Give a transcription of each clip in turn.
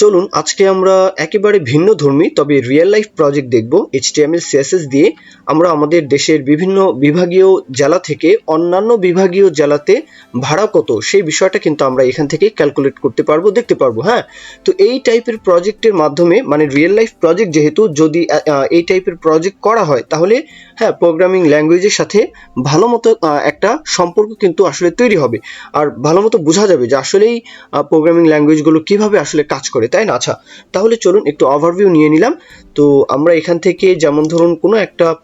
চলুন, আজকে আমরা একেবারে ভিন্ন ধর্মী, তবে রিয়েল লাইফ প্রজেক্ট দেখব এইচটিএমএল সিএসএস দিয়ে। আমরা আমাদের দেশের বিভিন্ন বিভাগীয় জেলা থেকে অন্যান্য বিভাগীয় জেলাতে ভাড়া কত, সেই বিষয়টা কিন্তু আমরা এখান থেকে ক্যালকুলেট করতে পারব, দেখতে পারব হ্যাঁ? তো এই টাইপের প্রজেক্টের মাধ্যমে মানে রিয়েল লাইফ প্রজেক্ট যেহেতু, যদি এই টাইপের প্রজেক্ট করা হয়, তাহলে হ্যাঁ প্রোগ্রামিং ল্যাঙ্গুয়েজের সাথে ভালো মতো একটা সম্পর্ক কিন্তু আসলে তৈরি হবে। আর ভালো মতো বোঝা যাবে যে আসলেই প্রোগ্রামিং ল্যাঙ্গুয়েজগুলো কীভাবে আসলে কাজ করে। তাই না? আচ্ছা তাহলে চলুন একটু ওভারভিউ নিয়ে নিলাম। তো আমরা এখান থেকে যেমন ধরুন কোনো একটা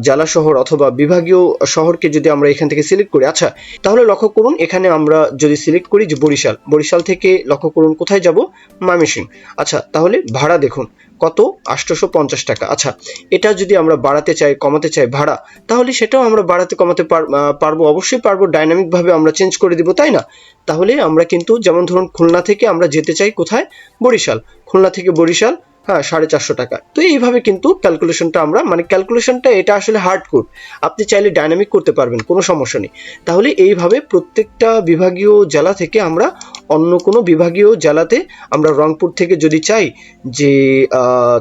জেলা শহর অথবা বিভাগীয় শহরকে যদি আমরা এখান থেকে সিলেক্ট করি আচ্ছা তাহলে লক্ষ্য করুন এখানে আমরা যদি সিলেক্ট করি যে বরিশাল বরিশাল থেকে লক্ষ্য করুন কোথায় যাব? ময়মনসিংহ। আচ্ছা তাহলে ভাড়া দেখুন, কত? আটশোশো পঞ্চাশ টাকা। আচ্ছা এটা যদি আমরা বাড়াতে চাই, কমাতে চাই ভাড়া, তাহলে সেটাও আমরা বাড়াতে, কমাতে পার- পারব, অবশ্যই পারব ডাইনামিক ভাবে আমরা চেঞ্জ করে দিব, তাই না? তাহলে আমরা কিন্তু যেমন ধরুন খুলনা থেকে আমরা যেতে চাই কোথায়? বরিশাল। খুলনা থেকে বরিশাল হ্যাঁ সাড়ে চারশো টাকা। তো এইভাবে কিন্তু ক্যালকুলেশনটা আমরা মানে ক্যালকুলেশনটা এটা আসলে হার্ড কোড আপনি চাইলে ডাইনামিক করতে পারবেন, কোনো সমস্যা নেই। তাহলে এইভাবে প্রত্যেকটা বিভাগীয় জেলা থেকে আমরা অন্য কোনো বিভাগীয় জেলাতে আমরা রংপুর থেকে যদি চাই যে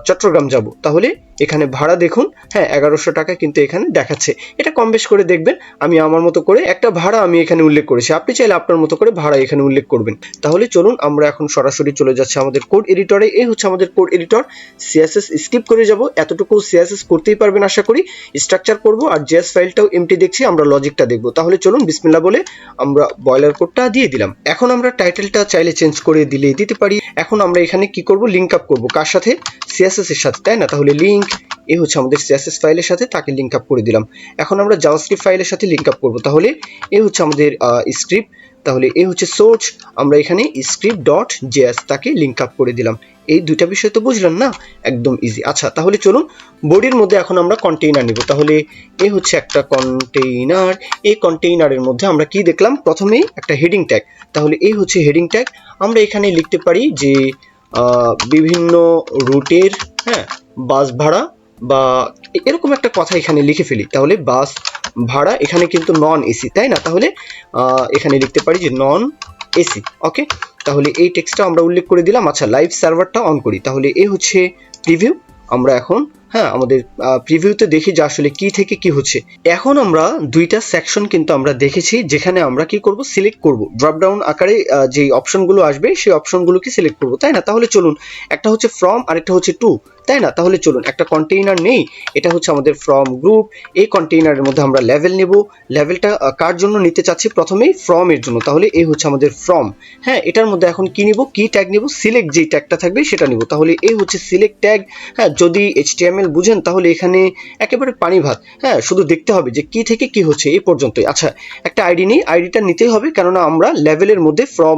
চট্টগ্রাম যাব, তাহলে এখানে ভাড়া দেখুন হ্যাঁ এগারোশো টাকা কিন্তু এখানে দেখাচ্ছে। এটা কম বেশ করে দেখবেন, আমি আমার মতো করে একটা ভাড়া আমি এখানে উল্লেখ করেছি। আপনি চাইলে আপনার মতো করে ভাড়া এখানে উল্লেখ করবেন। তাহলে চলুন, আমরা এখন সরাসরি চলে যাচ্ছি আমাদের কোড এডিটরে এই হচ্ছে আমাদের কোড এডিটর সিএসএস স্কিপ করে যাব। এতটুকু সিএসএস করতেই পারবেন আশা করি। স্ট্রাকচার করব আর জেএস ফাইলটাও এমটি দেখছি, আমরা লজিকটা দেখব। তাহলে চলুন বিসমিল্লা বলে আমরা বয়লার কোডটা দিয়ে দিলাম। এখন আমরা টাইটেলটা চাইলে চেঞ্জ করে দিলে দিতে পারি। এখন আমরা এখানে কি করব? লিঙ্ক আপ করব। কার সাথে? সিএসএস এর সাথে, তাই না? তাহলে লিংক এই হচ্ছে আমাদের সিএসএস ফাইলের সাথে, তাকে লিংক আপ করে দিলাম। এখন আমরা জাভাস্ক্রিপ্ট ফাইলের সাথে লিংক আপ করব। তাহলে এই হচ্ছে আমাদের স্ক্রিপ্ট তাহলে এই হচ্ছে সোর্স আমরা এখানে স্ক্রিপ্ট ডট জেএস তাকে লিংক আপ করে দিলাম। এই দুইটা বিষয় তো বুঝলেন না? একদম ইজি আচ্ছা তাহলে চলুন বডির মধ্যে এখন আমরা কন্টেইনার নিব। তাহলে এই হচ্ছে একটা কন্টেইনার এই কন্টেইনারের মধ্যে আমরা কি দেখলাম? প্রথমেই একটা হেডিং ট্যাগ তাহলে এই হচ্ছে হেডিং ট্যাগ আমরা এখানে লিখতে পারি যে বিভিন্ন রুটের হ্যাঁ বাস ভাড়া বা এরকম একটা কথা এখানে লিখে ফেলি। তাহলে বাস ভাড়া এখানে কিন্তু নন এসি তাই না? তাহলে এখানে লিখতে পারি যে নন এসি ওকে তাহলে এই টেক্সটটা আমরা উল্লেখ করে দিলাম। আচ্ছা লাইভ সার্ভারটা অন করি। তাহলে এই হচ্ছে প্রিভিউ আমরা এখন হ্যাঁ আমাদের প্রিভিউতে দেখি যে আসলে কি থেকে কি হচ্ছে। এখন আমরা দুইটা সেকশন কিন্তু আমরা দেখেছি, যেখানে আমরা কি করব? সিলেক্ট করব। ড্রপডাউন আকারে যে অপশনগুলো আসবে, সেই অপশনগুলোকে সিলেক্ট করব, তাই না? তাহলে চলুন, একটা হচ্ছে ফ্রম আর একটা হচ্ছে টু তাই না? তাহলে চলুন, একটা কন্টেইনার নেই, এটা হচ্ছে আমাদের ফ্রম গ্রুপ এই কন্টেইনারের মধ্যে আমরা লেভেল নেব। লেভেলটা কার জন্য নিতে চাচ্ছি? প্রথমেই ফ্রম এর জন্য। তাহলে এই হচ্ছে আমাদের ফ্রম হ্যাঁ এটার মধ্যে এখন কি নিব? কি ট্যাগ নিব? সিলেক্ট যেই ট্যাগটা থাকবে, সেটা নিব। তাহলে এই হচ্ছে সিলেক্ট ট্যাগ হ্যাঁ যদি এইচটিএমএল বুঝেন, তাহলে এখানে একেবারে পানি ভাত। হ্যাঁ শুধু দেখতে হবে যে কি থেকে কি হচ্ছে এই পর্যন্তই। আচ্ছা একটা আইডি নেই। আইডিটা নিতেই হবে, কেননা আমরা লেভেলের মধ্যে ফ্রম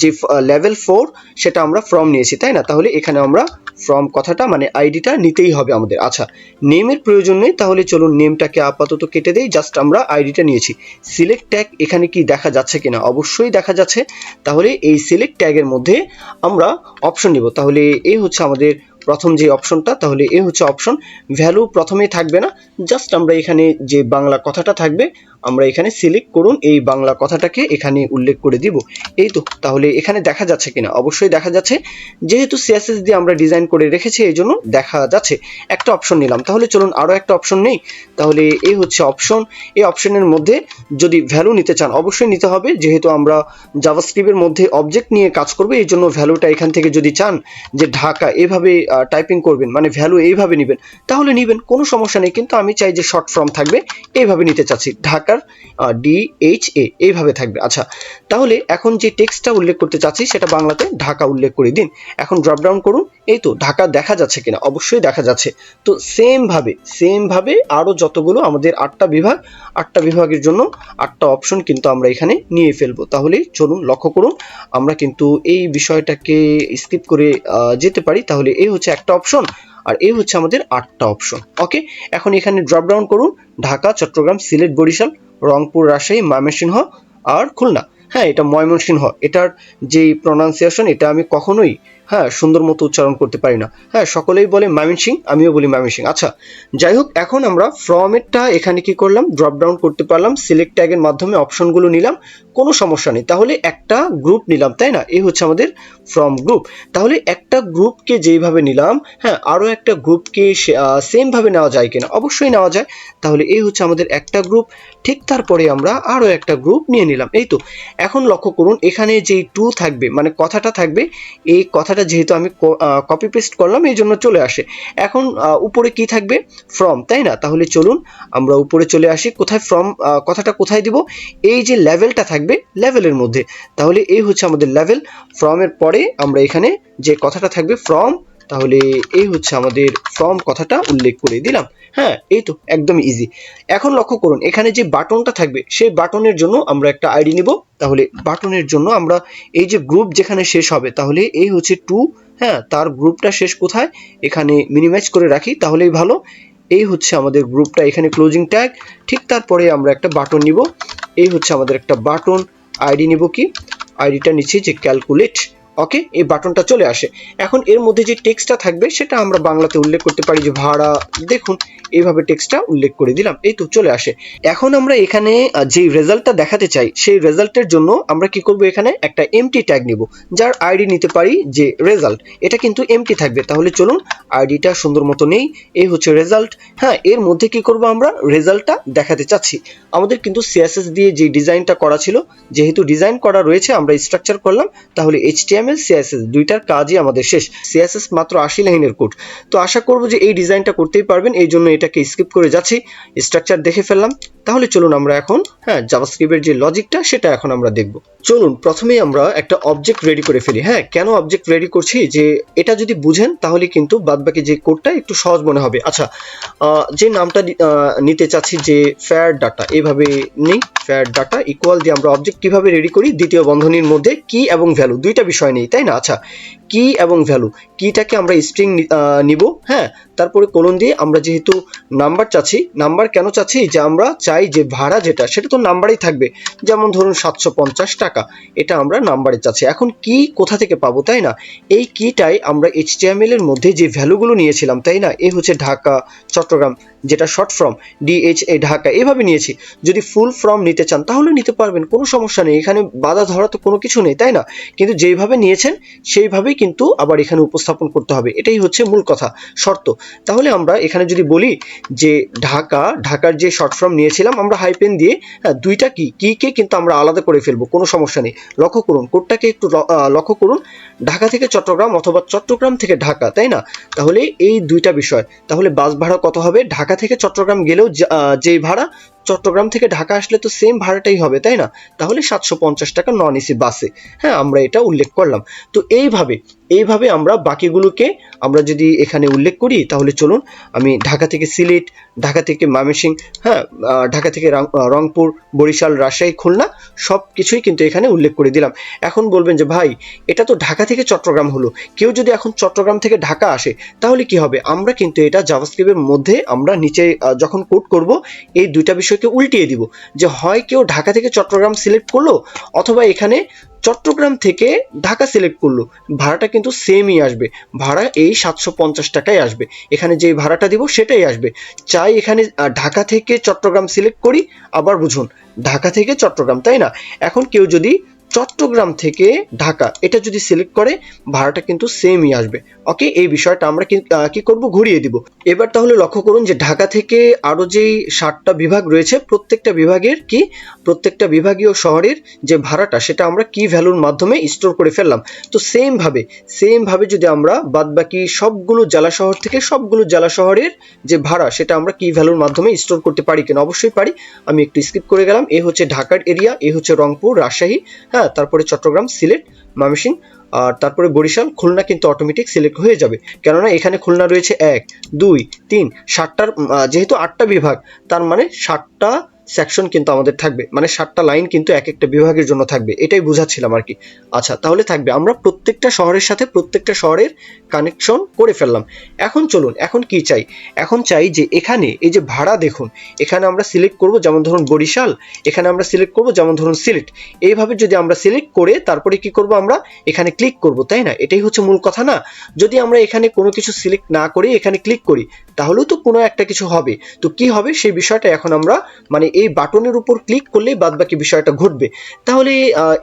যে লেভেল ফোর সেটা আমরা ফ্রম নিয়েছি, তাই না? তাহলে এখানে আমরা ফ্রম কথাটা মানে আইডিটা নিতেই হবে আমাদের। আচ্ছা নেমের প্রয়োজন নেই, তাহলে চলুন নেমটাকে আপাতত কেটে দেই জাস্ট আমরা আইডিটা নিয়েছি। সিলেক্ট ট্যাগ এখানে কি দেখা যাচ্ছে কিনা? অবশ্যই দেখা যাচ্ছে। তাহলে এই সিলেক্ট ট্যাগের মধ্যে আমরা অপশন নিব। তাহলে এই হচ্ছে আমাদের প্রথম যে অপশনটা তাহলে এই হচ্ছে অপশন ভ্যালু প্রথমেই থাকবে না জাস্ট আমরা এখানে যে বাংলা কথাটা থাকবে, আমরা এখানে সিলেক্ট করুন, এই বাংলা কথাটাকে এখানে উল্লেখ করে দিব। এই তো, তাহলে এখানে দেখা যাচ্ছে কিনা? অবশ্যই দেখা যাচ্ছে। যেহেতু সিএসএস দিয়ে আমরা ডিজাইন করে রেখেছি, এই জন্য দেখা যাচ্ছে। একটা অপশন নিলাম। তাহলে চলুন আরও একটা অপশন নেই। তাহলে এই হচ্ছে অপশন এই অপশনের মধ্যে যদি ভ্যালু নিতে চান, অবশ্যই নিতে হবে। যেহেতু আমরা জাভাস্ক্রিপ্টের মধ্যে অবজেক্ট নিয়ে কাজ করব, এই জন্য ভ্যালুটা এখান থেকে যদি চান, যে ঢাকা, এভাবে টাইপিং করবেন মানে ভ্যালু এইভাবে নেবেন, তাহলে নেবেন, কোনো সমস্যা নেই, কিন্তু আমি চাই যে শর্ট ফর্ম থাকবে, এইভাবে নিতে চাচ্ছি, ঢাকার ডি এইচ এ এইভাবে থাকবে আচ্ছা তাহলে এখন যে টেক্সটটা উল্লেখ করতে চাচ্ছি, সেটা বাংলাতে ঢাকা উল্লেখ করে দিন, এখন ড্রপ ডাউন করুন এই তো ঢাকা দেখা যাচ্ছে কিনা? অবশ্যই দেখা যাচ্ছে। তো সেম ভাবে সেম ভাবে আরও যতগুলো আমাদের আটটা বিভাগ, আটটা বিভাগের জন্য আটটা অপশন কিন্তু আমরা এখানে নিয়ে ফেলব। তাহলে চলুন, লক্ষ্য করুন, আমরা কিন্তু এই বিষয়টাকে স্কিপ করে যেতে পারি। তাহলে এই হচ্ছে একটা অপশন আর এই হচ্ছে আমাদের আটটা অপশন ওকে এখন এখানে ড্রপ ডাউন করুন। ঢাকা, চট্টগ্রাম, সিলেট, বরিশাল, রংপুর, রাজশাহী, ময়মনসিংহ আর খুলনা। হ্যাঁ এটা ময়মনসিংহ। এটার যে প্রনাউন্সিয়েশন এটা আমি কখনোই হ্যাঁ সুন্দর মতো উচ্চারণ করতে পারি না। হ্যাঁ সকলেই বলে মামিন সিং, আমিও বলি মামিন সিং। আচ্ছা যাই হোক, এখন আমরা ফ্রমেরটা এখানে কি করলাম? ড্রপ ডাউন করতে পারলাম সিলেক্ট ট্যাগের মাধ্যমে অপশনগুলো নিলাম, কোনো সমস্যা নেই। তাহলে একটা গ্রুপ নিলাম, তাই না? এই হচ্ছে আমাদের ফ্রম গ্রুপ তাহলে একটা গ্রুপকে যেইভাবে নিলাম হ্যাঁ আরও একটা গ্রুপকে সেমভাবে নেওয়া যায় কিনা? অবশ্যই নেওয়া যায়। তাহলে এই হচ্ছে আমাদের একটা গ্রুপ ঠিক তারপরে আমরা আরও একটা গ্রুপ নিয়ে নিলাম। এই তো, এখন লক্ষ্য করুন, এখানে যেই টু থাকবে মানে কথাটা থাকবে, এই কথাটা যেহেতু আমি কপি পেস্ট করলাম, এই জন্য চলে আসে। এখন উপরে কি থাকবে? ফ্রম তাই না? তাহলে চলুন, আমরা উপরে চলে আসি। কোথায় ফ্রম কথাটা কোথায় দিব? এই যে লেভেলটা থাকবে লেভেলের মধ্যে। তাহলে এই হচ্ছে আমাদের লেভেল ফ্রমের পরে আমরা এখানে যে কথাটা থাকবে ফ্রম তাহলে এই হচ্ছে আমাদের ফ্রম কথাটা উল্লেখ করে দিলাম। হ্যাঁ এই তো একদম ইজি এখন লক্ষ্য করুন, এখানে যে বাটনটা থাকবে, সেই বাটনের জন্য আমরা একটা আইডি নিব। তাহলে বাটনের জন্য আমরা এই যে গ্রুপ যেখানে শেষ হবে, তাহলে এই হচ্ছে টু হ্যাঁ তার গ্রুপটা শেষ কোথায়? এখানে মিনিমাইজ করে রাখি, তাহলেই ভালো। এই হচ্ছে আমাদের গ্রুপটা এখানে ক্লোজিং ট্যাগ ঠিক তারপরে আমরা একটা বাটন নিব। এই হচ্ছে আমাদের একটা বাটন আইডি নিব কি? আইডিটা নিচ্ছি যে ক্যালকুলেট ওকে এই বাটনটা চলে আসে। এখন এর মধ্যে যে টেক্সটটা থাকবে, সেটা আমরা বাংলাতে উল্লেখ করতে পারি যে ভাড়া। দেখুন, এইভাবে টেক্সটটা উল্লেখ করে দিলাম, এই তো চলে আসে। এখন আমরা এখানে যে রেজাল্টটা দেখাতে চাই, সেই রেজাল্টের জন্য আমরা কি করব এখানে? একটা এমটি ট্যাগ নিব, যার আইডি নিতে পারি যে রেজাল্ট এটা কিন্তু এমটি থাকবে। তাহলে চলুন আইডিটা সুন্দর মতো নেই, এই হচ্ছে রেজাল্ট হ্যাঁ এর মধ্যে কি করব আমরা? রেজাল্টটা দেখাতে চাচ্ছি। আমাদের কিন্তু সিএসএস দিয়ে যে ডিজাইনটা করা ছিল, যেহেতু ডিজাইন করা রয়েছে, আমরা স্ট্রাকচার করলাম, তাহলে এইচটিএমএল সিএসএস দুইটার কাজই আমাদের শেষ। সিএসএস মাত্র আশি লাইনের কোড তো আশা করব যে এই ডিজাইনটা করতেই পারবেন, এই জন্য এটাকে স্কিপ করে যাচ্ছি। স্ট্রাকচার দেখে ফেললাম। তাহলে চলুন আমরা এখন হ্যাঁ জাভাস্ক্রিপ্টের যে লজিকটা সেটা এখন আমরা দেখব। চলুন, প্রথমেই আমরা একটা অবজেক্ট রেডি করে ফেলি। হ্যাঁ কেন অবজেক্ট রেডি করছি? যে এটা যদি বুঝেন, তাহলে কিন্তু বাদবাকি যে কোডটা একটু সহজ মনে হবে। আচ্ছা যে নামটা নিতে চাচ্ছি যে ফেয়ার ডাটা এভাবে নেই। ফেয়ার ডাটা ইকুয়াল দিয়ে আমরা অবজেক্ট কীভাবে রেডি করি? দ্বিতীয় বন্ধনীর মধ্যে কি এবং ভ্যালু দুইটা বিষয় নেই, তাই না? আচ্ছা কি এবং ভ্যালু কিটাকে আমরা স্ট্রিং নিব হ্যাঁ তারপরে কোলন দিয়ে আমরা যেহেতু নাম্বার চাচ্ছি নাম্বার কেন চাচ্ছি? যে আমরা যে ভাড়া যেটা, সেটা তো নাম্বারেই থাকবে। যেমন ধরুন সাতশো পঞ্চাশ টাকা, এটা আমরা নাম্বারে চাচ্ছি। এখন কি কোথা থেকে পাবো, তাই না? এই কিটাই আমরা এইচটিএমএল এর মধ্যে যে ভ্যালুগুলো নিয়েছিলাম, তাই না? এ হচ্ছে ঢাকা, চট্টগ্রাম, যেটা শর্ট ফর্ম ডিএইচএ ঢাকা, এভাবে নিয়েছি। যদি ফুল ফর্ম নিতে চান, তাহলে নিতে পারবেন, কোনো সমস্যা নেই। এখানে বাধা ধরা তো কোনো কিছু নেই, তাই না? কিন্তু যেইভাবে নিয়েছেন, সেইভাবেই কিন্তু আবার এখানে উপস্থাপন করতে হবে। এটাই হচ্ছে মূল কথা, শর্ত। তাহলে আমরা এখানে যদি বলি যে ঢাকা, ঢাকার যে শর্ট ফর্ম নিয়েছিলাম আমরা হাইপেন দিয়ে দুইটা কি কি, কে কিন্তু আমরা আলাদা করে ফেলব, কোনো সমস্যা নেই। লক্ষ্য করুন, কোডটাকে একটু লক্ষ্য করুন, ঢাকা থেকে চট্টগ্রাম অথবা চট্টগ্রাম থেকে ঢাকা, তাই না? তাহলে এই দুইটা বিষয়। তাহলে বাস ভাড়া কত হবে? ঢাকা থেকে চট্টগ্রাম গেলেও যেই ভাড়া চট্টগ্রাম থেকে ঢাকা আসলে তো সেম ভাড়াটাই হবে, তাই না? তাহলে সাতশো পঞ্চাশ টাকা নন এসি বাসে। হ্যাঁ আমরা এটা উল্লেখ করলাম। তো এইভাবে এইভাবে আমরা বাকিগুলোকে আমরা যদি এখানে উল্লেখ করি, তাহলে চলুন আমি ঢাকা থেকে সিলেট, ঢাকা থেকে ময়মনসিংহ হ্যাঁ ঢাকা থেকে রংপুর, বরিশাল, রাজশাহী, খুলনা সব কিছুই কিন্তু এখানে উল্লেখ করে দিলাম। এখন বলবেন যে, ভাই, এটা তো ঢাকা থেকে চট্টগ্রাম হলো। কেউ যদি এখন চট্টগ্রাম থেকে ঢাকা আসে, তাহলে কি হবে? আমরা কিন্তু এটা জাভাস্ক্রিপ্টের মধ্যে আমরা নিচে যখন কোড করব, এই দুইটা বিষয়কে উল্টিয়ে দিব যে হয় কেউ ঢাকা থেকে চট্টগ্রাম সিলেক্ট করল অথবা এখানে চট্টগ্রাম থেকে ঢাকা সিলেক্ট করল। ভাড়াটা কিন্তু সেমই আসবে। ভাড়া এই সাতশো পঞ্চাশ টাকাই আসবে। এখানে যে ভাড়াটা দিব সেটাই আসবে। চাই এখানে ঢাকা থেকে চট্টগ্রাম সিলেক্ট করি। আবার বুঝুন, ঢাকা থেকে চট্টগ্রাম, তাই না? এখন কেউ যদি চট্টগ্রাম থেকে ঢাকা। এটা যদি সিলেক্ট করে, ভাড়াটা কিন্তু সেমই আসবে। ওকে এই বিষয়টা আমরা কি করব? ঘুরিয়ে দিব। এবার তাহলে লক্ষ্য করুন যে ঢাকা থেকে আরও যেই ষাটটা বিভাগ রয়েছে, প্রত্যেকটা বিভাগের কি? প্রত্যেকটা বিভাগীয় শহরের যে ভাড়াটা, সেটা আমরা কি ভ্যালুর মাধ্যমে স্টোর করে ফেললাম। তো সেম ভাবে সেম ভাবে যদি আমরা বাদবাকি সবগুলো জেলা শহর থেকে সবগুলো জেলা শহরের যে ভাড়া, সেটা আমরা কি ভ্যালুর মাধ্যমে স্টোর করতে পারি কিনা? অবশ্যই পারি। আমি একটু স্কিপ করে গেলাম। এ হচ্ছে ঢাকার এরিয়া এ হচ্ছে রংপুর, রাজশাহী হ্যাঁ? তারপরে চট্টগ্রাম, সিলেট, ময়মনসিংহ, আর তারপরে বরিশাল, খুলনা কিন্তু অটোমেটিক সিলেক্ট হয়ে যাবে। কেননা এখানে খুলনা রয়েছে এক, দুই, তিন, সাতটার যেহেতু আটটা বিভাগ, তার মানে ষাটটা সেকশন কিন্তু আমাদের থাকবে। মানে সাতটা লাইন কিন্তু এক একটা বিভাগের জন্য থাকবে। এটাই বুঝাচ্ছিলাম আর কি। আচ্ছা তাহলে থাকবে। আমরা প্রত্যেকটা শহরের সাথে প্রত্যেকটা শহরের কানেকশন করে ফেললাম। এখন চলুন, এখন কি চাই? এখন চাই যে এখানে এই যে ভাড়া দেখুন, এখানে আমরা সিলেক্ট করব যেমন ধরুন বরিশাল, এখানে আমরা সিলেক্ট করব যেমন ধরুন সিলেট। এইভাবে যদি আমরা সিলেক্ট করে তারপরে কি করব আমরা? এখানে ক্লিক করব, তাই না? এটাই হচ্ছে মূল কথা না? যদি আমরা এখানে কোনো কিছু সিলেক্ট না করে এখানে ক্লিক করি, তাহলেও তো কোনো একটা কিছু হবে। তো কি হবে? সেই বিষয়টা এখন আমরা মানে এই বাটনের উপর ক্লিক করলেই বাদ বাকি বিষয়টা ঘটবে। তাহলে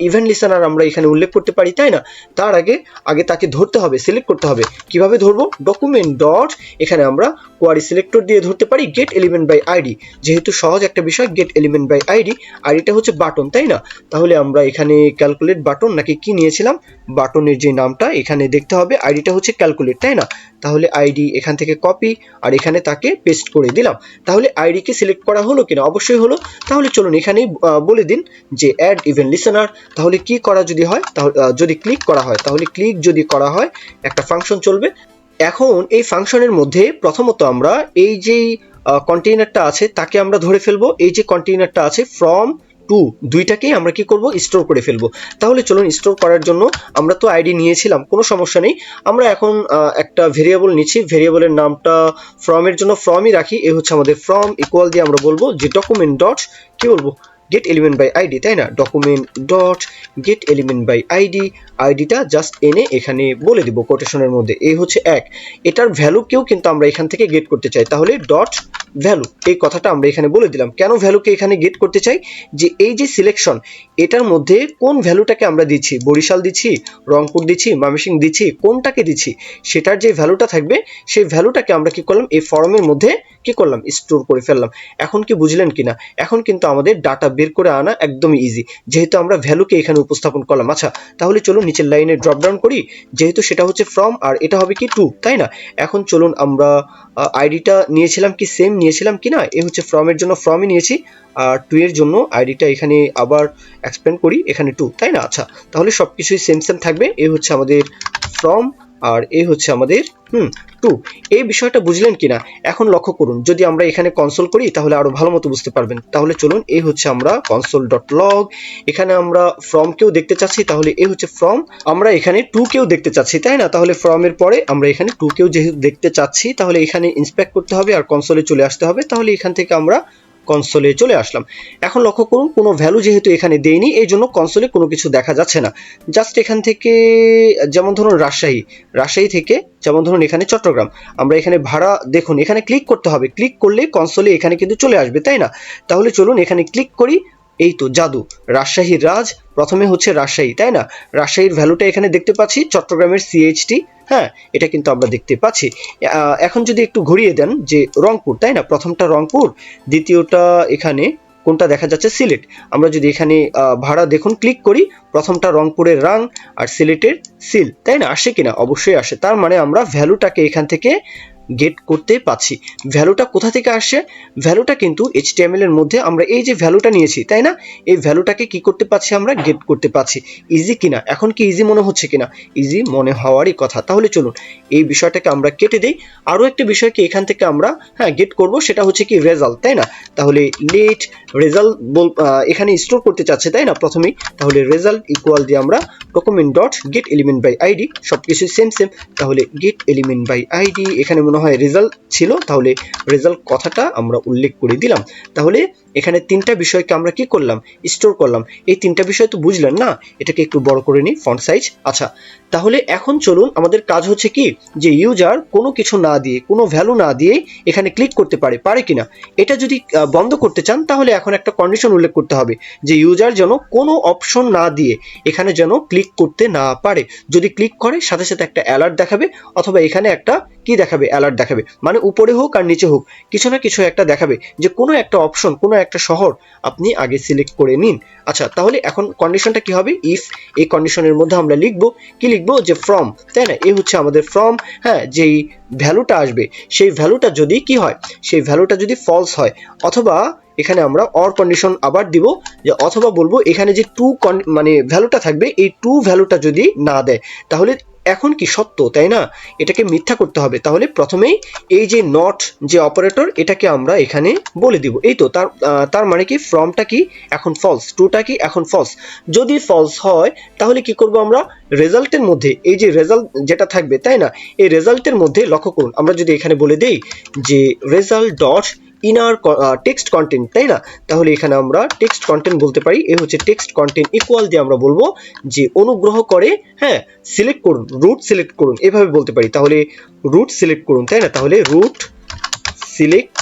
ইভেন্ট লিসেনার আমরা এখানে উল্লেখ করতে পারি, তাই না? তার আগে আগে তাকে ধরতে হবে সিলেক্ট করতে হবে। কীভাবে ধরবো? ডকুমেন্ট ডট এখানে আমরা কোয়ারি সিলেক্টর দিয়ে ধরতে পারি গেট এলিমেন্ট বাই আইডি যেহেতু সহজ একটা বিষয় গেট এলিমেন্ট বাই আইডি আইডিটা হচ্ছে বাটন, তাই না? তাহলে আমরা এখানে ক্যালকুলেট বাটন, নাকি কি নিয়েছিলাম? বাটনের যে নামটা, এখানে দেখতে হবে আইডিটা হচ্ছে ক্যালকুলেট তাই না? তাহলে আইডি এখান থেকে কপি আর এখানে তাকে পেস্ট করে দিলাম। তাহলে আইডিকে সিলেক্ট করা হলো কিনা? অবশ্যই হলো। তাহলে চলুন এখানেই বলে দিন যে অ্যাড ইভেন্ট লিসেনার তাহলে কি করা যদি হয়? তাহলে যদি ক্লিক করা হয়, তাহলে ক্লিক যদি করা হয়, একটা ফাংশন চলবে। এখন এই ফাংশনের মধ্যে প্রথমত আমরা এই যে কন্টেইনারটা আছে, তাকে আমরা ধরে ফেলব। এই যে কন্টেইনারটা আছে ফ্রম টু দুইটাকেই আমরা কি করব? স্টোর করে ফেলব। তাহলে চলুন স্টোর করার জন্য আমরা তো আইডি নিয়েছিলাম, কোনো সমস্যা নেই। আমরা এখন একটা ভেরিয়েবল নিচ্ছি। ভেরিয়েবলের নামটা ফ্রমের জন্য ফ্রমই রাখি। এ হচ্ছে আমাদের ফ্রম ইকুয়াল দিয়ে আমরা বলব যে ডকুমেন্ট ডট কি বলব? গেট এলিমেন্ট বাই আইডি তাই না? Document dot get element by ID আইডিটা জাস্ট এনে এখানে বলে দিব কোটেশনের মধ্যে। এই হচ্ছে এক। এটার ভ্যালুকেও কিন্তু আমরা এখান থেকে গেট করতে চাই। তাহলে ডট ভ্যালু এই কথাটা আমরা এখানে বলে দিলাম। কেন ভ্যালুকে এখানে গেট করতে চাই? যে এই যে সিলেকশন এটার মধ্যে কোন ভ্যালুটাকে আমরা দিচ্ছি? বরিশাল দিচ্ছি, রংপুর দিচ্ছি মামিসিং দিচ্ছি, কোনটাকে দিচ্ছি? সেটার যে ভ্যালুটা থাকবে, সেই ভ্যালুটাকে আমরা কি করলাম? এই ফর্মের মধ্যে কি করলাম? স্টোর করে ফেললাম। এখন কি বুঝলেন কিনা? এখন কিন্তু আমাদের ডাটা বের করে আনা একদমই ইজি যেহেতু আমরা ভ্যালুকে এখানে উপস্থাপন করলাম। আচ্ছা তাহলে চলুন নিচের লাইনে ড্রপ ডাউন করি, যেহেতু সেটা হচ্ছে ফ্রম আর এটা হবে কি টু তাই না? এখন চলুন আমরা আইডিটা নিয়েছিলাম কি সেম নিয়েছিলাম কি না? এ হচ্ছে ফ্রমের জন্য ফ্রমই নিয়েছি, আর টু এর জন্য আইডিটা এখানে আবার এক্সপ্লেন করি, এখানে টু তাই না? আচ্ছা তাহলে সব কিছুই সেম সেম থাকবে। এ হচ্ছে আমাদের ফ্রম আর এ হচ্ছে আমাদের, হুম টু এই বিষয়টা বুঝলেন কিনা? এখন লক্ষ্য করুন, যদি আমরা এখানে কনসোল করি, তাহলে আরও ভালো মতো বুঝতে পারবেন। তাহলে চলুন এই হচ্ছে আমরা কনসোল ডট লগ এখানে আমরা ফ্রম কেও দেখতে চাচ্ছি, তাহলে এই হচ্ছে ফ্রম আমরা এখানে টু কেও দেখতে চাচ্ছি, তাই না? তাহলে ফ্রম এর পরে আমরা এখানে টু কেও যেহেতু দেখতে চাচ্ছি, তাহলে এখানে ইন্সপেক্ট করতে হবে আর কনসোলে চলে আসতে হবে, তাহলে এখান থেকে আমরা কনসোলে চলে আসলাম। এখন লক্ষ্য করুন, কোনো ভ্যালু যেহেতু এখানে দেয়নি এই জন্য কনসোলে কোনো কিছু দেখা যাচ্ছে না। জাস্ট এখান থেকে, যেমন ধরুন রাজশাহী রাজশাহী থেকে যেমন ধরুন এখানে চট্টগ্রাম। আমরা এখানে ভাড়া দেখুন, এখানে ক্লিক করতে হবে। ক্লিক করলে কনসোলে এখানে কিন্তু চলে আসবে, তাই না? তাহলে চলুন এখানে ক্লিক করি এই তো জাদু। রাজশাহীর রাজ প্রথমে হচ্ছে রাজশাহী, তাই না? রাজশাহীর ভ্যালুটা এখানে দেখতে পাচ্ছি, চট্টগ্রামের সিএইচটি হ্যাঁ এটা কিন্তু আমরা দেখতে পাচ্ছি। এখন যদি একটু ঘুরিয়ে দেন যে রংপুর, তাই না? প্রথমটা রংপুর, দ্বিতীয়টা এখানে, কোনটা দেখা যাচ্ছে? সিলেট। আমরা যদি এখানে ভাড়া দেখুন ক্লিক করি, প্রথমটা রংপুরের রাং আর সিলেটের সিল, তাই না? আসে কিনা? অবশ্যই আসে। তার মানে আমরা ভ্যালুটাকে এখান থেকে গেট করতে পাচ্ছি ভ্যালুটা কোথা থেকে আসছে? ভ্যালুটা কিন্তু এইচটিএমএল এর মধ্যে আমরা এই যে ভ্যালুটা নিয়েছি, তাই না? এই ভ্যালুটাকে কি করতে পাচ্ছি আমরা? গেট করতে পাচ্ছি ইজি কিনা? এখন কি ইজি মনে হচ্ছে কিনা? ইজি মনে হওয়ারই কথা। তাহলে চলুন, এই বিষয়টাকে আমরা কেটে দেই। আরও একটা বিষয়কে এখান থেকে আমরা হ্যাঁ গেট করব, সেটা হচ্ছে কি রেজাল্ট তাই না? তাহলে লেট রেজাল্ট এখানে স্টোর করতে চাচ্ছে, তাই না? প্রথমেই, তাহলে রেজাল্ট ইকুয়াল দিয়ে আমরা document dot get element by ID সব কিছু সেম সেম তাহলে গেট এলিমেন্ট বাই আইডি এখানে মনে হয় রেজাল্ট ছিল, তাহলে রেজাল্ট কথাটা আমরা উল্লেখ করে দিলাম। তাহলে এখানে তিনটা বিষয়কে আমরা কি করলাম? স্টোর করলাম। এই তিনটা বিষয় তো বুঝলেন না? এটাকে একটু বড় করে নিই ফন্ট সাইজ আচ্ছা তাহলে এখন চলুন আমাদের কাজ হচ্ছে কি? যে ইউজার কোনো কিছু না দিয়ে, কোনো ভ্যালু না দিয়ে এখানে ক্লিক করতে পারে পারে কিনা? এটা যদি বন্ধ করতে চান, তাহলে এখন একটা কন্ডিশন উল্লেখ করতে হবে যে ইউজার যেন কোনো অপশন না দিয়ে এখানে যেন ক্লিক করতে না পারে। যদি ক্লিক করে, সাথে সাথে একটা অ্যালার্ট দেখাবে, অথবা এখানে একটা কি দেখাবে? অ্যালার্ট দেখাবে। মানে উপরে হোক আর নিচে হোক, কিছু না কিছু একটা দেখাবে যে কোনো একটা অপশন কোনো একটা শহর আপনি আগে সিলেক্ট করে নিন। আচ্ছা তাহলে এখন কন্ডিশনটা কি হবে? ইফ এই কন্ডিশনের মধ্যে আমরা লিখব, কি লিখব? যে ফ্রম তাই না? এই হচ্ছে আমাদের ফ্রম হ্যাঁ যেই ভ্যালুটা আসবে, সেই ভ্যালুটা যদি কি হয়? সেই ভ্যালুটা যদি ফলস হয়, অথবা এখানে আমরা অর কন্ডিশন আবার দিব, যে অথবা বলব এখানে যে টু মানে ভ্যালুটা থাকবে, এই টু ভ্যালুটা যদি না দেয়, তাহলে এখন কি সত্য, তাই না? এটাকে মিথ্যা করতে হবে। তাহলে প্রথমেই এই যে নট যে অপারেটর এটাকে আমরা এখানে বলে দিব। এই তো, তার তার মানে কি ফ্রমটা কি এখন ফলস টুটা কি এখন ফলস যদি ফলস হয়, তাহলে কি করব আমরা? রেজাল্টের মধ্যে, এই যে রেজাল্ট যেটা থাকবে, তাই না? এই রেজাল্টের মধ্যে লক্ষ্য করুন। আমরা যদি এখানে বলে দেই যে result dot inner text content তাই না? তাহলে এখানে আমরা টেক্সট কন্টেন্ট বলতে পারি। এ হচ্ছে টেক্সট কন্টেন্ট ইকুয়াল দিয়ে আমরা বলব যে অনুগ্রহ করে হ্যাঁ সিলেক্ট করুন রুট সিলেক্ট করুন। এভাবে বলতে পারি। তাহলে রুট সিলেক্ট করুন, তাই না? তাহলে রুট সিলেক্ট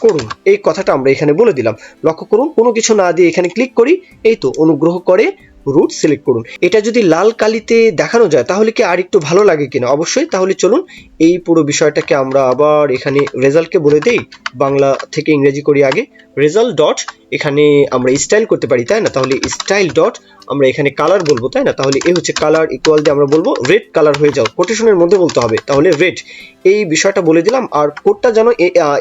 করুন। এই কথাটা আমরা এখানে বলে দিলাম। লক্ষ্য করুন, কোনো কিছু না দিয়ে এখানে ক্লিক করি, এই তো, অনুগ্রহ করে রুট সিলেক্ট করুন। এটা যদি লাল কালিতে দেখানো যায়, তাহলে কি আর একটু ভালো লাগে কিনা? অবশ্যই, তাহলে চলুন এই পুরো বিষয়টাকে আমরা আবার এখানে রেজাল্টকে বলে দেই। বাংলা থেকে ইংরেজি করি আগে। রেজাল্ট ডট এখানে আমরা স্টাইল করতে পারি, তাই না? তাহলে স্টাইল ডট আমরা এখানে কালার বলব, তাই না? তাহলে এ হচ্ছে কালার ইকুয়াল দিয়ে আমরা বলব রেড কালার হয়ে যাও। কোটেশনের মধ্যে বলতে হবে, তাহলে রেড এই বিষয়টা বলে দিলাম, আর কোডটা যেন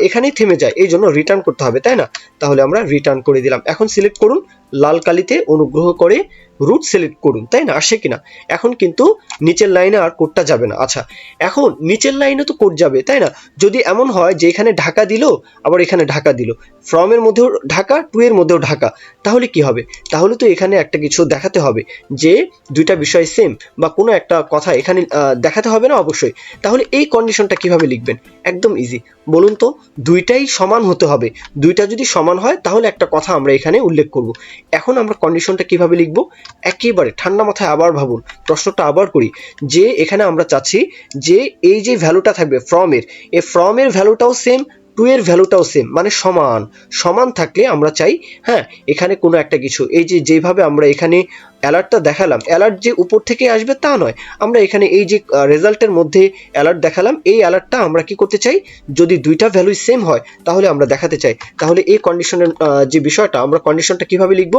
এখানেই থেমে যায়, এই জন্য রিটার্ন করতে হবে, তাই না? তাহলে আমরা রিটার্ন করে দিলাম। এখন সিলেক্ট করুন লাল কালিতে অনুগ্রহ করে রুট সিলেক্ট করুন, তাই না? আসে কিনা? এখন কিন্তু নিচের লাইনে আর কোডটা যাবে না। আচ্ছা এখন নিচের লাইনে তো কোড যাবে, তাই না? যদি এমন হয় যে এখানে ঢাকা দিল, আবার এখানে ঢাকা দিল। ফ্রমের মধ্যেও ঢাকা টু এর মধ্যেও ঢাকা। তাহলে কি হবে? তাহলে তো এখানে একটা কিছু দেখাতে হবে যে দুইটা বিষয় সেম বা কোনো একটা কথা এখানে দেখাতে হবে না অবশ্যই। তাহলে এই কন্ডিশনটা কীভাবে লিখবেন? একদম ইজি বলুন তো, দুইটাই সমান হতে হবে। দুইটা যদি সমান হয়, তাহলে একটা কথা আমরা এখানে উল্লেখ করব। এখন আমরা কন্ডিশনটা কীভাবে লিখব? একেবারে ঠান্ডা মাথায় আবার ভাবুন, প্রশ্নটা আবার করি। যে এখানে আমরা চাচ্ছি যে এই যে ভ্যালুটা থাকবে ফ্রমের এই ফ্রমের ভ্যালুটাও সেম টু এর ভ্যালুটাও সেম মানে সমান। সমান থাকলে আমরা চাই হ্যাঁ এখানে কোনো একটা কিছু। এই যে যেভাবে আমরা এখানে অ্যালার্টটা দেখালাম অ্যালার্ট যে উপর থেকে আসবে তা নয়। আমরা এখানে এই যে রেজাল্টের মধ্যে অ্যালার্ট দেখালাম, এই অ্যালার্টটা আমরা কি করতে চাই? যদি দুইটা ভ্যালু সেম হয়, তাহলে আমরা দেখাতে চাই। তাহলে এই কন্ডিশনের যে বিষয়টা, আমরা কন্ডিশনটা কীভাবে লিখব?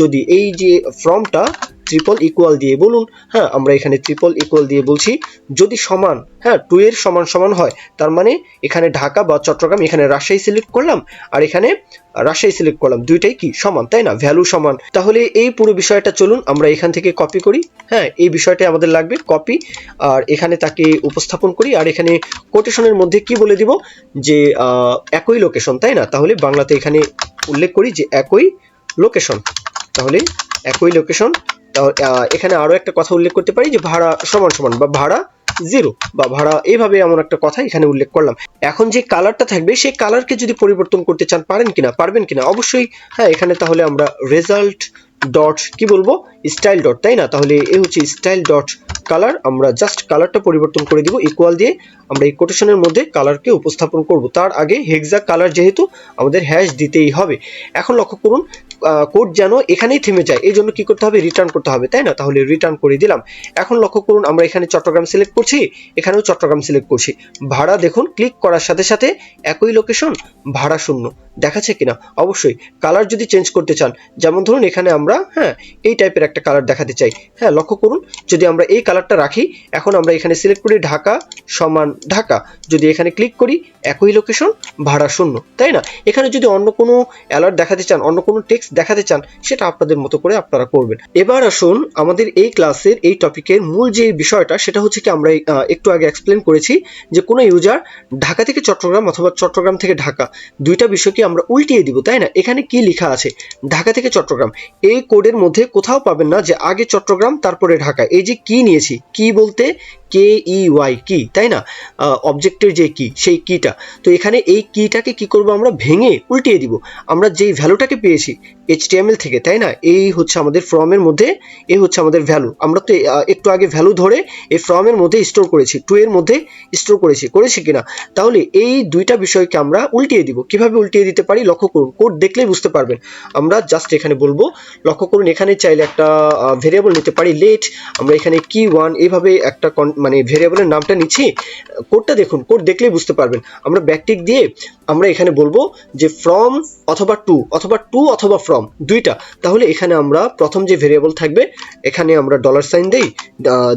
যদি এই যে ফর্মটা ট্রিপল ইকুয়াল দিয়ে বলুন হ্যাঁ আমরা এখানে ট্রিপল ইকুয়াল দিয়ে বলছি, যদি সমান হ্যাঁ টু এর সমান সমান হয়, তার মানে এখানে ঢাকা বা চট্টগ্রাম, এখানে রাজশাহী সিলেক্ট করলাম, আর এখানে রাজশাহী সিলেক্ট করলাম, দুইটাই কি সমান, তাই না? ভ্যালু সমান। তাহলে এই পুরো বিষয়টা চলুন, আমরা এখান থেকে কপি করি হ্যাঁ এই বিষয়টা আমাদের লাগবে কপি আর এখানে তাকে উপস্থাপন করি, আর এখানে কোটেশনের মধ্যে কি বলে দিব? যে একই লোকেশন তাই না? তাহলে বাংলাতে এখানে উল্লেখ করি যে, একই লোকেশন তাহলে একই লোকেশন এখানে আরও একটা কথা উল্লেখ করতে পারি যে ভাড়া সমান সমান বা ভাড়া জিরো বা ভাড়া এইভাবে এমন একটা কথা এখানে উল্লেখ করলাম। এখন যে কালারটা থাকবে, সেই কালারকে যদি পরিবর্তন করতে চান, পারেন কিনা? পারবেন কিনা? অবশ্যই হ্যাঁ এখানে তাহলে আমরা রেজাল্ট ডট কি বলব? স্টাইল ডট তাই না? তাহলে এ হচ্ছে স্টাইল ডট কালার আমরা জাস্ট কালারটা পরিবর্তন করে দিব ইকুয়াল দিয়ে, আমরা এই কোটেশনের মধ্যে কালারকে উপস্থাপন করব। তার আগে হেক্সা কালার যেহেতু আমাদের হ্যাশ দিতেই হবে। এখন লক্ষ্য করুন কোড যেন এখানেই থেমে যায়, এই জন্য কি করতে হবে? রিটার্ন করতে হবে, তাই না? তাহলে রিটার্ন করে দিলাম। এখন লক্ষ্য করুন, আমরা এখানে চট্টগ্রাম সিলেক্ট করছি, এখানেও চট্টগ্রাম সিলেক্ট করছি। ভাড়া দেখুন ক্লিক করার সাথে সাথে একই লোকেশন ভাড়া শূন্য। দেখাচ্ছে কিনা? অবশ্যই। কালার যদি চেঞ্জ করতে চান, যেমন ধরুন এখানে আমরা হ্যাঁ এই টাইপের একটা কালার দেখাতে চাই। হ্যাঁ লক্ষ্য করুন, যদি আমরা এই কালারটা রাখি, এখন আমরা এখানে সিলেক্ট করি ঢাকা সমান ঢাকা। যদি এখানে ক্লিক করি, একই লোকেশন ভাড়া শূন্য, তাই না? এখানে যদি অন্য কোনো অ্যালার্ট দেখাতে চান, অন্য কোনো টেক্সট দেখাতে চান, সেটা আপনাদের মতো করে আপনারা করবেন। এবার আসুন, আমাদের এই ক্লাসের এই টপিকের মূল যে বিষয়টা, সেটা হচ্ছে কি আমরা একটু আগে এক্সপ্লেন করেছি যে কোনো ইউজার ঢাকা থেকে চট্টগ্রাম অথবা চট্টগ্রাম থেকে ঢাকা, দুইটা বিষয়কে আমরা উল্টিয়ে দিব, তাই না? এখানে কি লেখা আছে? ঢাকা থেকে চট্টগ্রাম, এই কোডের মধ্যে কোথাও পাবেন না যে আগে চট্টগ্রাম তারপরে ঢাকা। এই যে কি নিয়েছি? কি বলতে কে ই ওয়াই কি তাই না? অবজেক্টের যে কি সেই কিটা তো এখানে এই কিটাকে কি করব আমরা? ভেঙে উল্টিয়ে দিব। আমরা যেই ভ্যালুটাকে পেয়েছি এইচটিএমএল থেকে, তাই না? এই হচ্ছে আমাদের ফর্মের মধ্যে, এই হচ্ছে আমাদের ভ্যালু আমরা তো একটু আগে ভ্যালু ধরে এই ফর্মের মধ্যে স্টোর করেছি টু এর মধ্যে স্টোর করেছি। করেছি কিনা? তাহলে এই দুইটা বিষয়কে আমরা উল্টিয়ে দিব। কীভাবে উল্টিয়ে দিতে পারি? লক্ষ্য করুন। কোড দেখলেই বুঝতে পারবেন। আমরা জাস্ট এখানে বলব, লক্ষ্য করুন, এখানে চাইলে একটা ভেরিয়েবল নিতে পারি লেট আমরা এখানে কি ওয়ান এইভাবে একটা মানে ভেরিয়েবলের নামটা নিচ্ছি কোডটা দেখুন কোড দেখলেই বুঝতে পারবেন। আমরা ব্যাকটিক দিয়ে আমরা এখানে বলব যে ফ্রম অথবা টু অথবা টু অথবা ফ্রম দুইটা। তাহলে এখানে আমরা প্রথম যে ভেরিয়েবল থাকবে, এখানে আমরা ডলার সাইন দেই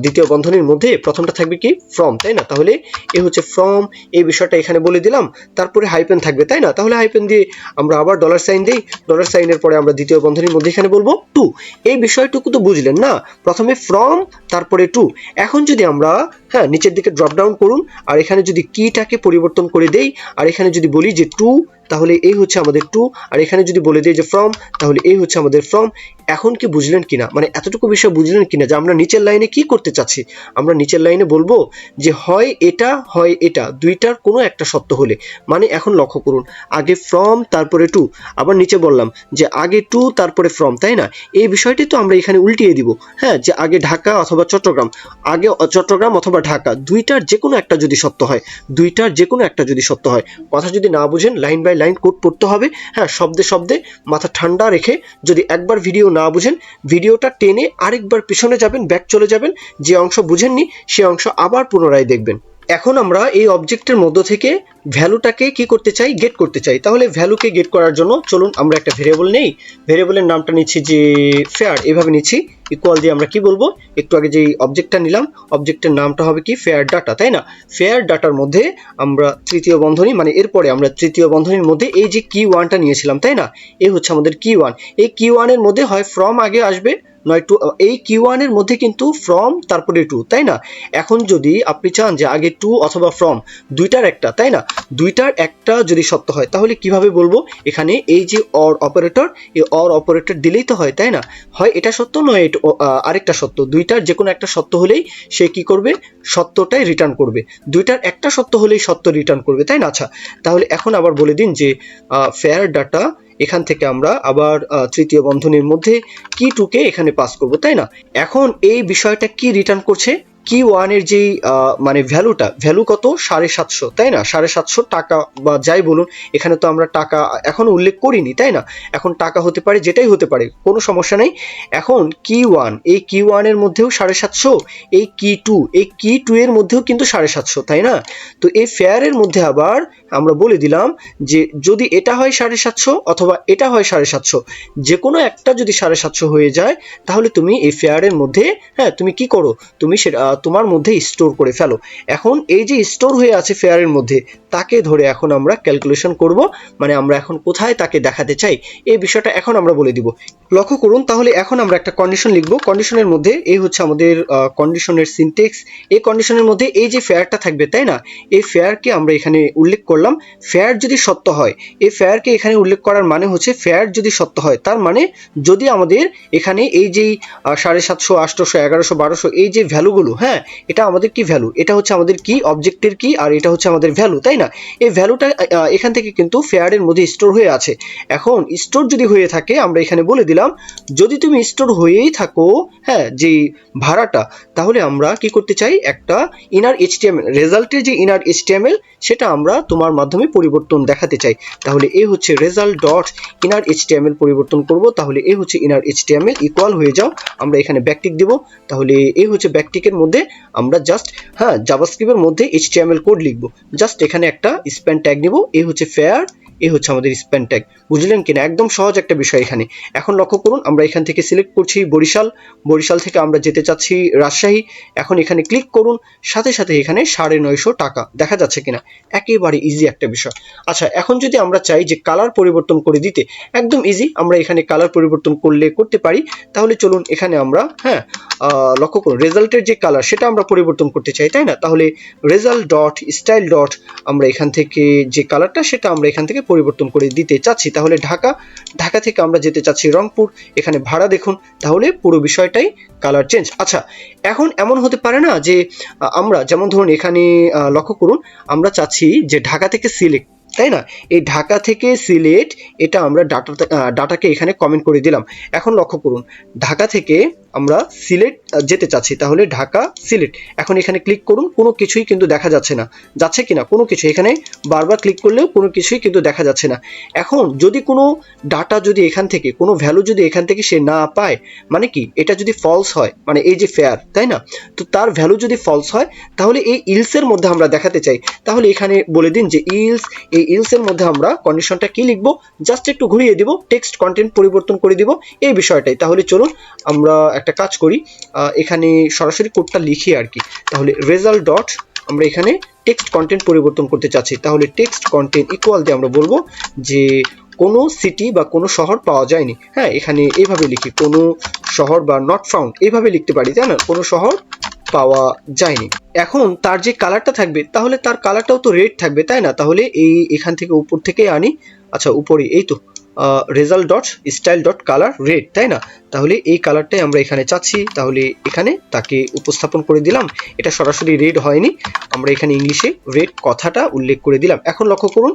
দ্বিতীয় বন্ধনীর মধ্যে প্রথমটা থাকবে কি? ফ্রম তাই না? তাহলে এ হচ্ছে ফ্রম এই বিষয়টা এখানে বলে দিলাম, তারপরে হাইপেন থাকবে, তাই না? তাহলে হাইপেন দিয়ে আমরা আবার ডলার সাইন দেই ডলার সাইনের পরে আমরা দ্বিতীয় বন্ধনীর মধ্যে এখানে বলব টু এই বিষয়টুকু তো বুঝলেন না? প্রথমে ফ্রম তারপরে টু এখন যদি আমরা হ্যাঁ নিচের দিকে ড্রপ ডাউন করুন। আর এখানে যদি কিটাকে পরিবর্তন করে দেই, আর এখানে যদি বলি যে টু তাহলে এই হচ্ছে আমাদের টু আর এখানে যদি বলে দিই যে ফ্রম তাহলে এই হচ্ছে আমাদের ফ্রম এখন কি বুঝলেন কিনা? মানে এতটুকু বিষয় বুঝলেন কিনা যে আমরা নিচের লাইনে কি করতে চাচ্ছি? আমরা নিচের লাইনে বলব যে হয় এটা হয় এটা, দুইটার কোনো একটা সত্য হলে। মানে এখন লক্ষ্য করুন, আগে ফ্রম তারপরে টু আবার নিচে বললাম যে আগে টু তারপরে ফ্রম তাই না? এই বিষয়টি তো আমরা এখানে উল্টিয়ে দিব। হ্যাঁ যে আগে ঢাকা অথবা চট্টগ্রাম, আগে চট্টগ্রাম অথবা ঢাকা, দুইটার যে কোনো একটা যদি সত্য হয়, দুইটার যে কোনো একটা যদি সত্য হয়। কথা যদি না বুঝেন, line by by line code পড়তে হবে। হ্যাঁ শব্দে শব্দে মাথা ঠান্ডা রেখে যদি একবার ভিডিও না বুঝেন ভিডিওটা টেনে আরেকবার পিছনে যাবেন ব্যাক চলে যাবেন, যে অংশ বুঝেননি, সে অংশ আবার পুনরায় দেখবেন। এখন আমরা এই অবজেক্টের মধ্য থেকে ভ্যালুটাকে কি করতে চাই? গেট করতে চাই। তাহলে ভ্যালুকে গেট করার জন্য চলুন আমরা একটা ভেরিয়েবল নেই। ভেরিয়েবলের নামটা নিচ্ছি যে ফেয়ার এভাবে নিচ্ছি ইকুয়াল দিয়ে আমরা কি বলব? একটু আগে যেই অবজেক্টটা নিলাম অবজেক্টের নামটা হবে কি? ফেয়ার ডাটা তাই না? ফেয়ার ডাটার মধ্যে আমরা তৃতীয় বন্ধনী মানে এরপরে আমরা তৃতীয় বন্ধনীর মধ্যে এই যে কি ওয়ানটা নিয়েছিলাম, তাই না? এই হচ্ছে আমাদের কি ওয়ান এই কি ওয়ানের মধ্যে হয় ফ্রম আগে আসবে নয় টু এই কিউ ওয়ানের মধ্যে কিন্তু ফ্রম তারপরে টু তাই না? এখন যদি আপনি চান যে আগে টু অথবা ফ্রম দুইটার একটা, তাই না? দুইটার একটা যদি সত্য হয়, তাহলে কীভাবে বলব? এখানে এই যে অর অপারেটর এই অর অপারেটর দিলেই তো হয়, তাই না? হয় এটা সত্য নয় আরেকটা সত্য। দুইটার যে কোনো একটা সত্য হলেই সে কি করবে? সত্যটাই রিটার্ন করবে। দুইটার একটা সত্য হলেই সত্য রিটার্ন করবে, তাই না? আচ্ছা তাহলে এখন আবার বলে দিন যে ফেয়ার ডাটা এখান থেকে আমরা আবার তৃতীয় বন্ধনীর মধ্যে কি টুকে এখানে পাস করব, তাই না? এখন এই বিষয়টা কি রিটার্ন করছে? কি ওয়ানের যেই মানে ভ্যালুটা ভ্যালু কত? সাড়ে সাতশো, তাই না? সাড়ে সাতশো টাকা বা যাই বলুন, এখানে তো আমরা টাকা এখন উল্লেখ করিনি, তাই না? এখন টাকা হতে পারে, যেটাই হতে পারে, কোনো সমস্যা নেই। এখন কি ওয়ান এই কি ওয়ানের মধ্যেও সাড়ে সাতশো, এই কি টু এই কি টু এর মধ্যেও কিন্তু সাড়ে সাতশো, তাই না? তো এই ফেয়ারের মধ্যে আবার আমরা বলে দিলাম যে যদি এটা হয় সাড়ে সাতশো অথবা এটা হয় সাড়ে সাতশো, যে কোনো একটা যদি সাড়ে সাতশো হয়ে যায়, তাহলে তুমি এই ফেয়ারের মধ্যে হ্যাঁ তুমি কি করো? তুমি সেটা তোমার মধ্যে স্টোর করে ফেলো। এখন এই যে স্টোর হয়ে আছে ফেয়ারের মধ্যে, তাকে ধরে এখন আমরা ক্যালকুলেশন করব মানে আমরা এখন কোথায় তাকে দেখাতে চাই, এই বিষয়টা এখন আমরা বলে দিব। লক্ষ্য করুন, তাহলে এখন আমরা একটা কন্ডিশন লিখব। কন্ডিশনের মধ্যে, এই হচ্ছে আমাদের কন্ডিশনের সিনটেক্স এই কন্ডিশনের মধ্যে এই যে ফেয়ারটা থাকবে, তাই না? এই ফেয়ারকে আমরা এখানে উল্লেখ করলাম। ফেয়ার যদি সত্য হয়, এই ফেয়ারকে এখানে উল্লেখ করার মানে হচ্ছে ফেয়ার যদি সত্য হয়, তার মানে যদি আমাদের এখানে এই যেই সাড়ে সাতশো আটশোশো এগারোশো, বারোশো, এই যে ভ্যালুগুলো হ্যাঁ এটা আমাদের কি ভ্যালু? এটা হচ্ছে আমাদের কি? অবজেক্টের কি? আর এটা হচ্ছে আমাদের ভ্যালু, তাই না? এই ভ্যালুটা এখান থেকে কিন্তু ফেয়ারের মধ্যে স্টোর হয়ে আছে। এখন স্টোর যদি হয়ে থাকে, আমরা এখানে বলে দিলাম, যদি তুমি স্টোর হয়েই থাকো হ্যাঁ যে ভাড়াটা, তাহলে আমরা কি করতে চাই? একটা ইনার এইচটিএমএল রেজাল্টের যে ইনার এইচটিএমএল সেটা আমরা তোমার মাধ্যমে পরিবর্তন দেখাতে চাই। তাহলে এই হচ্ছে রেজাল্ট ডট ইনার এইচটিএমএল পরিবর্তন করব। তাহলে এই হচ্ছে ইনার এইচটিএমএল ইকুয়াল হয়ে যাও। আমরা এখানে ব্যাকটিক দেব। তাহলে এই হচ্ছে ব্যাকটিকের মধ্যে আমরা জাস্ট হ্যাঁ জাভাস্ক্রিপ্টের মধ্যে এইচটিএমএল কোড লিখব। জাস্ট এখানে একটা স্প্যান ট্যাগ নিব। এ হচ্ছে ফেয়ার এই হচ্ছে আমাদের স্প্যান ট্যাগ বুঝলেন কিনা? একদম সহজ একটা বিষয় এখানে। এখন লক্ষ্য করুন, আমরা এখান থেকে সিলেক্ট করছি বরিশাল। বরিশাল থেকে আমরা যেতে চাচ্ছি রাজশাহী। এখন এখানে ক্লিক করুন, সাথে সাথে এখানে সাড়ে নয়শো টাকা। দেখা যাচ্ছে কিনা? একেবারে ইজি একটা বিষয়। আচ্ছা এখন যদি আমরা চাই যে কালার পরিবর্তন করে দিতে, একদম ইজি আমরা এখানে কালার পরিবর্তন করলে করতে পারি। তাহলে চলুন এখানে আমরা হ্যাঁ লক্ষ্য করুন রেজাল্টের যে কালার সেটা আমরা পরিবর্তন করতে চাই, তাই না? তাহলে রেজাল্ট ডট স্টাইল ডট আমরা এখান থেকে যে কালারটা সেটা আমরা এখান থেকে পরিবর্তন করে দিতে চাচ্ছি, তাহলে ঢাকা ঢাকা থেকে আমরা যেতে চাচ্ছি রংপুর, এখানে ভাড়া দেখুন, তাহলে পুরো বিষয়টাই কালার চেঞ্জ আচ্ছা এখন এমন হতে পারে না যে আমরা যেমন ধরুন এখানে লক্ষ্য করুন, আমরা চাচ্ছি যে ঢাকা থেকে সিলেক্ট তাই না? এই ঢাকা থেকে সিলেট, এটা আমরা ডাটা ডাটাকে এখানে কমেন্ট করে দিলাম। এখন লক্ষ্য করুন, ঢাকা থেকে আমরা সিলেট যেতে চাচ্ছি, তাহলে ঢাকা, সিলেট। এখন এখানে ক্লিক করুন, কোনো কিছুই কিন্তু দেখা যাচ্ছে না। যাচ্ছে কিনা? কোনো কিছু। এখানে বারবার ক্লিক করলেও কোনো কিছুই কিন্তু দেখা যাচ্ছে না। এখন যদি কোনো ডাটা যদি এখান থেকে, কোনো ভ্যালু যদি এখান থেকে সে না পায় মানে কি? এটা যদি ফলস হয় মানে এই যে ফেয়ার তাই না? তো তার ভ্যালু যদি ফলস হয়, তাহলে এই ইলসের মধ্যে আমরা দেখাতে চাই। তাহলে এখানে বলে দিন যে ইলস এই ইলসের মধ্যে আমরা কন্ডিশনটা কি লিখব? জাস্ট একটু ঘুরিয়ে দিব টেক্সট কন্টেন্ট পরিবর্তন করে দিব, এই বিষয়টাই। তাহলে চলুন আমরা একটা কাজ করি এখানে সরাসরি কোডটা লিখি আর কি। তাহলে রেজাল্ট ডট আমরা এখানে টেক্সট কন্টেন্ট পরিবর্তন করতে চাচ্ছি। তাহলে টেক্সট কন্টেন্ট ইকুয়াল দিয়ে আমরা বলব যে কোনো সিটি বা কোনো শহর পাওয়া যায়নি। হ্যাঁ এখানে এইভাবে লিখি, কোনো শহর বা নট ফাউন্ড এইভাবে লিখতে পারি, তাই না? কোনো শহর পাওয়া যায়নি। এখন তার যে কালারটা থাকবে, তাহলে তার কালারটাও তো রেড থাকবে, তাই না? তাহলে এই এখান থেকে উপর থেকে আনি। আচ্ছা উপরে এই তো result dot style dot colour red তাই না? তাহলে এই কালারটাই আমরা এখানে চাচ্ছি। তাহলে এখানে তাকে উপস্থাপন করে দিলাম। এটা সরাসরি রেড হয়নি। আমরা এখানে ইংলিশে রেড কথাটা উল্লেখ করে দিলাম। এখন লক্ষ্য করুন,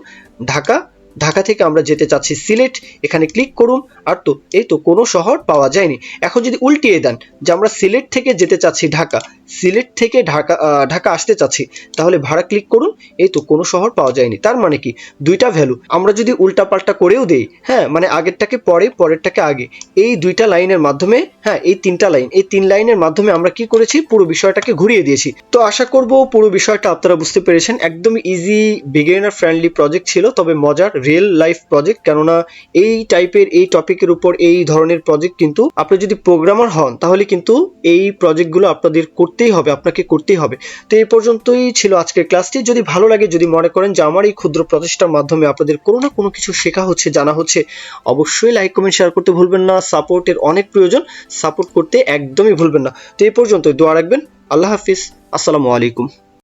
ঢাকা ঢাকা থেকে আমরা যেতে চাচ্ছি সিলেট। এখানে ক্লিক করুন, আর তো, এই তো কোনো শহর পাওয়া যায়নি। এখন যদি উল্টিয়ে দেন, যে আমরা সিলেট থেকে যেতে চাচ্ছি ঢাকা সিলেট থেকে ঢাকা ঢাকা আসতে চাচ্ছি, তাহলে ভাড়া ক্লিক করুন, এই তো কোনো শহর পাওয়া যায়নি। তার মানে কি? দুইটা ভ্যালু আমরা যদি উল্টাপাল্টা করেও দেই হ্যাঁ মানে আগেরটাকে পরে, পরেরটাকে আগে, এই দুইটা লাইনের মাধ্যমে হ্যাঁ এই তিনটা লাইন এই তিন লাইনের মাধ্যমে আমরা কি করেছি? পুরো বিষয়টাকে ঘুরিয়ে দিয়েছি। তো আশা করব পুরো বিষয়টা আপনারা বুঝতে পেরেছেন। একদম ইজি বিগিনার ফ্রেন্ডলি প্রজেক্ট ছিল, তবে মজার রিয়েল লাইফ প্রজেক্ট কেননা এই টাইপের এই টপিকের উপর এই ধরনের প্রজেক্ট কিন্তু, আপনি যদি প্রোগ্রামার হন, তাহলে কিন্তু এই প্রজেক্টগুলো আপনাদের করতেই হবে, আপনাকে করতেই হবে। তো এই পর্যন্তই ছিল আজকের ক্লাসটি। যদি ভালো লাগে, যদি মনে করেন যে আমার এই ক্ষুদ্র প্রচেষ্টার মাধ্যমে আপনাদের কোনো না কোনো কিছু শেখা হচ্ছে, জানা হচ্ছে, অবশ্যই লাইক, কমেন্ট শেয়ার করতে ভুলবেন না। সাপোর্টের অনেক প্রয়োজন। সাপোর্ট করতে একদমই ভুলবেন না। তো এই পর্যন্তই। দোয়া রাখবেন। আল্লাহ হাফিজ। আসসালামু আলাইকুম।